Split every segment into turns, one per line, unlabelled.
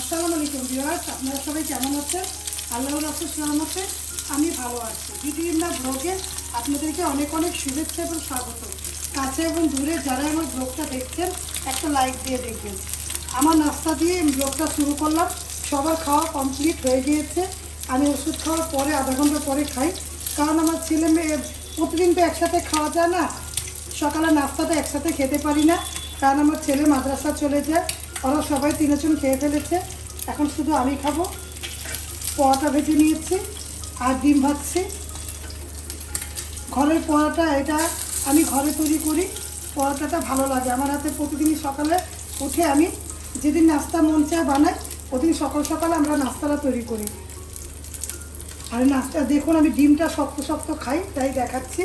আসসালামু আলাইকুম ভিউয়ার্স, আপনারা সবাই কেমন আছেন? আল্লাহর রাসুল সালামতে আমি ভালো আছি। বিউটিনা ব্লগে আপনাদেরকে অনেক অনেক শুভেচ্ছা এবং স্বাগত। কাছে এবং দূরে যারা আমার ব্লগটা দেখছেন, একটা লাইক দিয়ে দেখবেন। আমার নাস্তা দিয়ে ব্লগটা শুরু করলাম। সবার খাওয়া কমপ্লিট হয়ে গিয়েছে। আমি ওষুধ খাওয়ার পরে আধা ঘণ্টা পরে খাই। কারণ আমার ছেলে মেয়ে, প্রতিদিন তো একসাথে খাওয়া যায় না। সকালে নাস্তাটা একসাথে খেতে পারি না। কারণ আমার ছেলে মাদ্রাসা চলে যায়। ওরা সবাই তিনজন খেয়ে ফেলেছে। এখন শুধু আমি খাব। পরোটা ভেজে নিয়েছি আর ডিম ভাজছি। ঘরের পরোটা এটা আমি ঘরে তৈরি করি। পরোটাটা ভালো লাগে। আমার হাতে প্রতিদিনই সকালে উঠে আমি যেদিন নাস্তা মন চায় বানাই, ওদিন সকাল সকাল আমরা নাস্তাটা তৈরি করি। আর নাস্তা দেখুন, আমি ডিমটা শক্ত শক্ত খাই, তাই দেখাচ্ছি।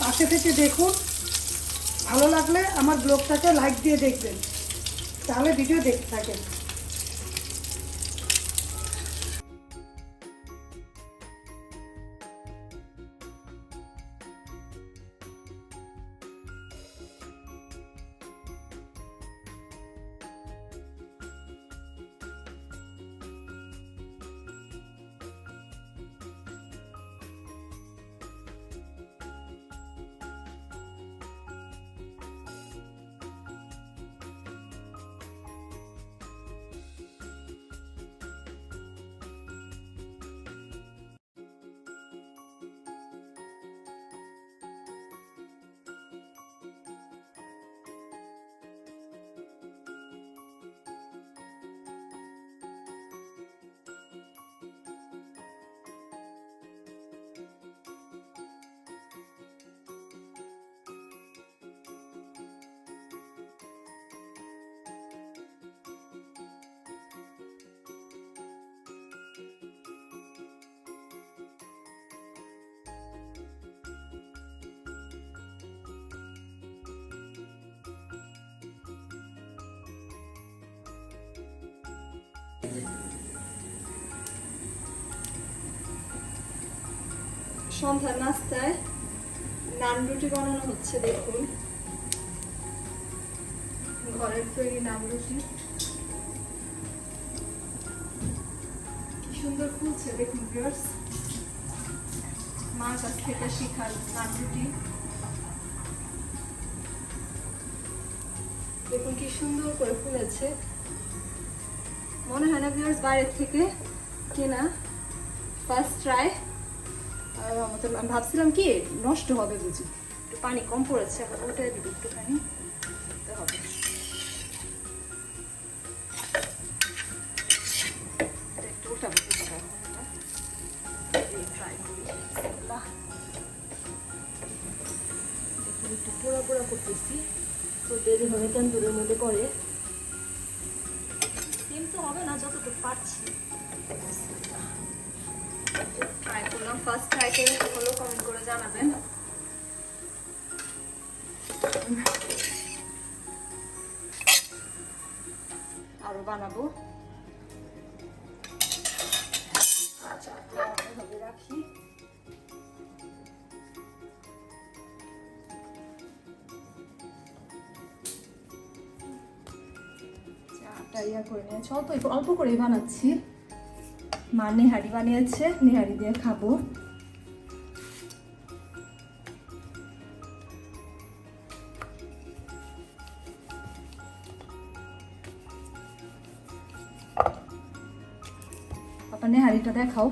পাশে থেকে দেখুন, ভালো লাগলে আমার ব্লগটাকে লাইক দিয়ে দেখবেন। তাহলে ভিডিও দেখতে থাকেন।
সন্ধ্যার নাস্তায় নান রুটি বানানো হচ্ছে, দেখুন। ঘরের তৈরি নান রুটি। সুন্দর ফুলছে, দেখুন ভিউয়ার্স মার কাছ থেকে শিখার নান রুটি। দেখুন কি সুন্দর করে ফুলেছে। মনে হয় না ভিউয়ার্স বাইরের থেকে কেনা ফার্স্ট ট্রাই আমি ভাবছিলাম কি, নষ্ট হবে বুঝি। একটু পানি কম পড়েছে ওটাই দিবি একটুখানি। হবে। একটু পোড়া পোড়া করতেছি। তো দেরি হবে তন্দুরের মধ্যে করে? হবে না যতটুকু পারছি। ট্রাই করলাম ফার্স্ট ট্রাই করে হলো কমেন্ট করে জানাবেন। আরও বানাবো। আচ্ছা রাখি। চাটা ইয়া করে নিয়েছে। অল্প অল্প করেই বানাচ্ছি। মা নেহারি বানিয়েছে, নেহারি দিয়ে খাব। আপনার নেহারিটা দেখাও।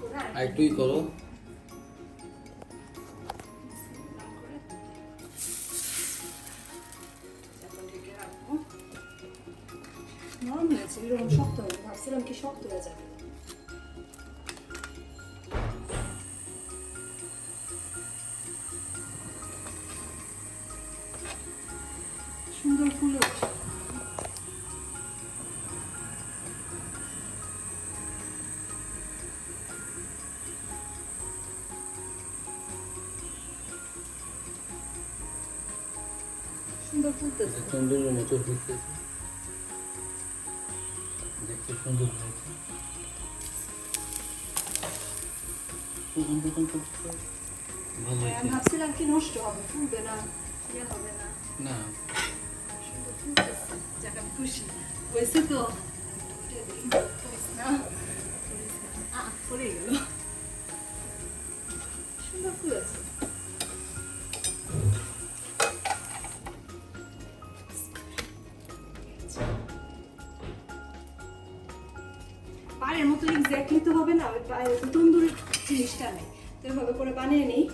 করে
আর
আরেকটা
একটুই করো।
নরম হয়েছে এরকম শক্ত হয়ে ভাবছিলাম কি শক্ত হয়ে যাবে
সুন্দর ফুল হচ্ছে
সুন্দর ফুলতেছে
সুন্দরের মতো হয়েছে দেখতে সুন্দর হয়েছে প্রথম প্রথম করতে ভালো
আমি
হয়েছে
ভাবছিলাম কি নষ্ট হবে ফুলবে না ইয়ে হবে না
না
সুন্দর ফুলতেছে যাক আমি খুশি হয়েছে তো উঠে দিই। করিস না পায়ের মতো এক্স্যাক্টলি তো হবে না, ওই তন্দুরি জিনিসটা নেই। তো এভাবে করে বানিয়ে নিই।